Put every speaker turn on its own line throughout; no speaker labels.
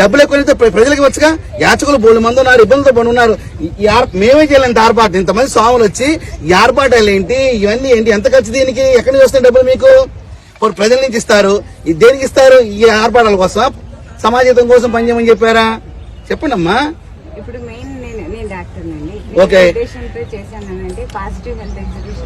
డబ్బులు ఎక్కువైతే ప్ర- ప్రజలకు వచ్చగా యాచకులు బోళ్ళు మంది ఉన్నారు ఇబ్బందులతో పడి ఉన్నారు. మేమే చేయాలంటే ఆర్పాటు ఇంతమంది స్వాములు వచ్చి ఈ ఆర్పాటాలు ఏంటి ఇవన్నీ ఏంటి ఎంత ఖర్చు దీనికి? ఎక్కడి నుంచి వస్తాయి డబ్బులు మీకు? ఇప్పుడు ప్రజల నుంచి ఇస్తారు. ఇది దేనికి ఇస్తారు? ఈ ఆర్పాటాల కోసం. సమాజం కోసం పనిచేయమని చెప్పారా? చెప్పండి అమ్మా
ఇప్పుడు మెయిన్ నేను డాక్టర్ అండి.
ఓకే.
చేశానంటే పాజిటివ్ హెల్త్ ఎగ్జిబిషన్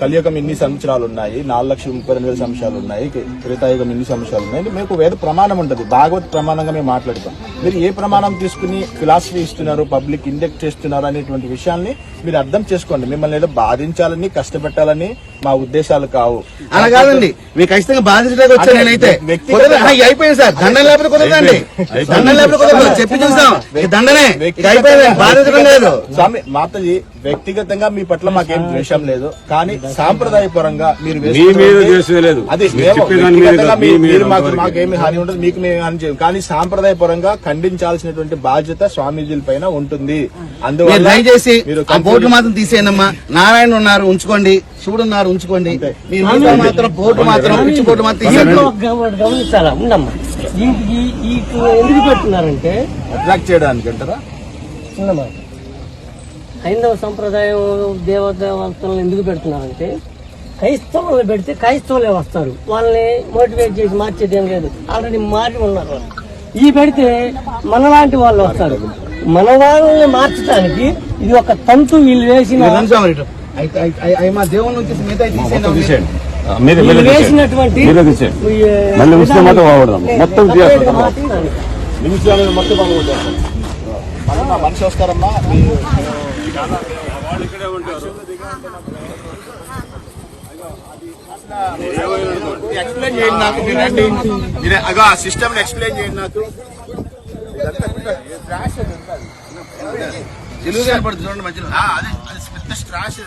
కలియుగం ఇన్ని సంవత్సరాలు ఉన్నాయి నాలుగు లక్షల ముప్పై రెండు వేల సంవత్సరాలు ఉన్నాయి త్రేతాయుగం ఇన్ని సంవత్సరాలు ఉన్నాయి. మీకు వేద ప్రమాణం ఉంటుంది భాగవత్ ప్రమాణంగా మేము మాట్లాడతాం. మీరు ఏ ప్రమాణం తీసుకుని ఫిలాసఫీ ఇస్తున్నారు పబ్లిక్ ఇండెక్ట్ చేస్తున్నారు అనేటువంటి విషయాన్ని మీరు అర్థం చేసుకోండి. మిమ్మల్ని ఏదో బాధించాలని కష్టపెట్టాలని మా ఉద్దేశాలు కావు.
అలా కాదండి. మీకు ఖచ్చితంగా బాధించడానికి నేనైతే. అయిపోయింది సార్. దండం లేకపోతే కుదరదండి. దండం లేకపోతే కుదరదు. చెప్పి చూసాం దండనే. అయిపోయింది. బాధించడం లేదు.
స్వామి మాతజీ వ్యక్తిగతంగా మీ పట్ల మాకేం ద్వేషం లేదు. కానీ మీరు
లేదు.
అది
మీరు
మీరు మాకు. మాకేమి హాని ఉండదు మీకు మేము హాని చేయం కానీ సాంప్రదాయపరంగా ఖండించాల్సినటువంటి బాధ్యత స్వామీజీల పైన ఉంటుంది. అందువల్ల
దయచేసి బోర్డు మాత్రం తీసేయనమ్మా. నారాయణ ఉన్నారు ఉంచుకోండి. శివుడు ఉన్నారు ఉంచుకోండి. మాత్రం బోర్డు మాత్రం పిచ్చి బోర్డు మాత్రం
గమనించాలా? ఉండమ్మా ఎందుకు పెట్టున్నారంటే
అట్రాక్ట్ చేయడానికి అంటారా?
చిన్నమాట హైందవ సంప్రదాయం దేవదేవతలను ఎందుకు పెడుతున్నారంటే క్రైస్తవులు పెడితే క్రైస్తవులే వస్తారు. వాళ్ళని మోటివేట్ చేసి మార్చేది ఏం లేదు. ఆల్రెడీ మారి ఉన్నారు వాళ్ళు. ఈ పెడితే మనలాంటి వాళ్ళు వస్తారు. మన వాళ్ళని మార్చడానికి ఇది ఒక తంతు వీళ్ళు వేసిన వీళ్ళు. వేసినటువంటి
మొత్తం
మనిషి వస్తారమ్మా. ఎక్స్ప్లెయిన్ చేయండి నాకు మీరే అగో ఆ సిస్టమ్ ఎక్స్ప్లెయిన్ చేయండి నాకు.
తెలుగు కనపడుతుంది చూడండి మధ్యలో
అదే అది పెద్ద స్ట్రాష్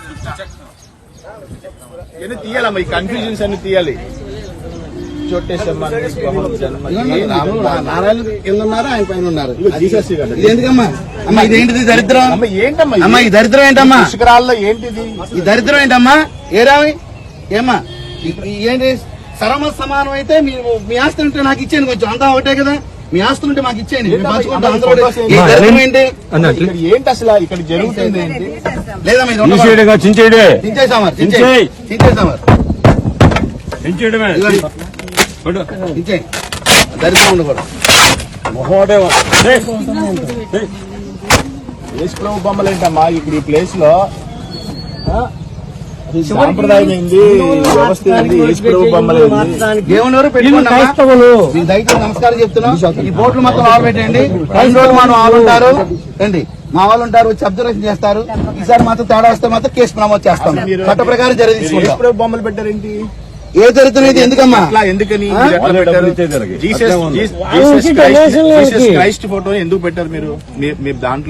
ఇవన్నీ తీయాలమ్మా? ఈ కన్ఫ్యూజన్స్ అన్ని తీయాలి.
నారాయణ కింద ఉన్నారు? ఆయన పైన ఉన్నారు. ఎందుకమ్మా? అమ్మా ఇదేంటిది దరిద్రం?
అమ్మ ఏంటమ్మా?
అమ్మా ఈ దరిద్రం ఏంటమ్మా?
పుష్కరాల్లో ఏంటిది?
ఈ దరిద్రం ఏంటమ్మా? ఏరామి ఏమ్మా? ఏంటి? సరమ సమానం అయితే మీ మీ ఆస్తి ఉంటే నాకు ఇచ్చేయండి కొంచెం. అంతా ఒకటే కదా? మీ ఆస్తులు ఉంటే మాకు ఇచ్చేయండి. ఏంటి?
ఇక్కడ ఏంటి అసలు? ఇక్కడ జరుగుతుంది ఏంటి.
తీసేయడగా చించేయడే
చించేసామా
చించేయ్.
చించేసామా
చించేయడమే.
దరిద్రం ఉండకూడదు.
మొహోడే.
యేసు ప్రభు బొమ్మలు ఏంటమ్మా? ఇప్పుడు ఈ ప్లేస్లో ఆ? ఈ సాంప్రదాయం ఏంది? వ్యవస్థ ఏంది? యేసు ప్రభు బొమ్మలు ఏంది
మార్చడానికి
దేవుని మీకు దయచేసి నమస్కారం చెప్తున్నాం. ఈ బోట్లు మొత్తం ఆరు పెట్టండి. రెండు రోజులు మా వాళ్ళు ఉంటారు. రండి మా వాళ్ళు ఉంటారు వచ్చి అబ్జర్వేషన్ చేస్తారు. ఈసారి మాత్రం తేడా వస్తే మాత్రం కేసు నమోదు చేస్తాం. చట్ట ప్రకారం
ప్రభు బొమ్మలు పెట్టారేంటి?
ఏ జరుగుతున్నది? ఎందుకమ్మా?
అట్లా ఎందుకని క్రైస్ట్ ఫోటో ఎందుకు పెట్టారు మీరు? మీ- మీరు దాంట్లో